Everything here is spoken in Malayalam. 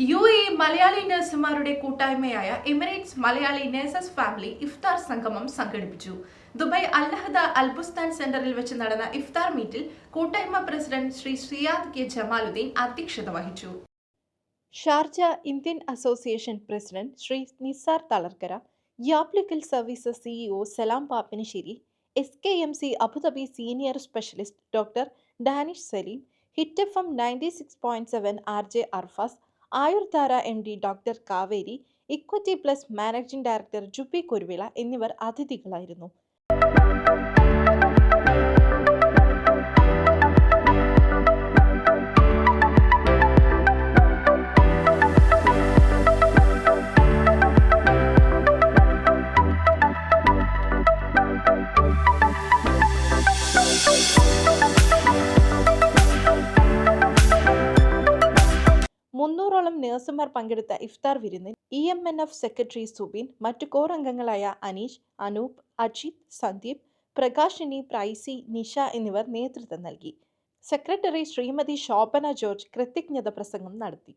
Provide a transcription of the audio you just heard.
യു എ മലയാളി നഴ്സുമാരുടെ കൂട്ടായ്മയായ എമിറേറ്റ്സ് മലയാളി നഴ്സസ് ഫാമിലി ഇഫ്താർ സംഗമം സംഘടിപ്പിച്ചു. ദുബായ് അൽഹദ അൽബുസ്താൻ സെന്ററിൽ വെച്ച് നടന്ന ഇഫ്താർ മീറ്റിൽ കൂട്ടായ്മ പ്രസിഡന്റ് ശ്രീ സിയാദ് കെ ജമാലുദ്ദീൻ അധ്യക്ഷത വഹിച്ചു. Sharjah Indian association president Shri Nisar Thalarkkara യാപ്ലിക്കൽ services CEO Salam Pappinissery S K M C Abu Dhabi senior specialist doctor Danish Saleem hit F M ninety six point seven R J Arfas Ayurdhara M D doctor Kaveri equity plus managing director Juby Kuruvila എന്നിവർ അതിഥികളായിരുന്നു. മുന്നൂറോളം നഴ്സുമാർ പങ്കെടുത്ത ഇഫ്താർ വിരുന്നിൽ E M N F secretary Subin മറ്റു കോർ അംഗങ്ങളായ അനീഷ് അനൂപ് അജിത് സന്ദീപ് പ്രകാശിനി പ്രൈസി നിഷ എന്നിവർ നേതൃത്വം നൽകി. സെക്രട്ടറി ശ്രീമതി ശോഭന ജോർജ് കൃതജ്ഞത പ്രസംഗം നടത്തി.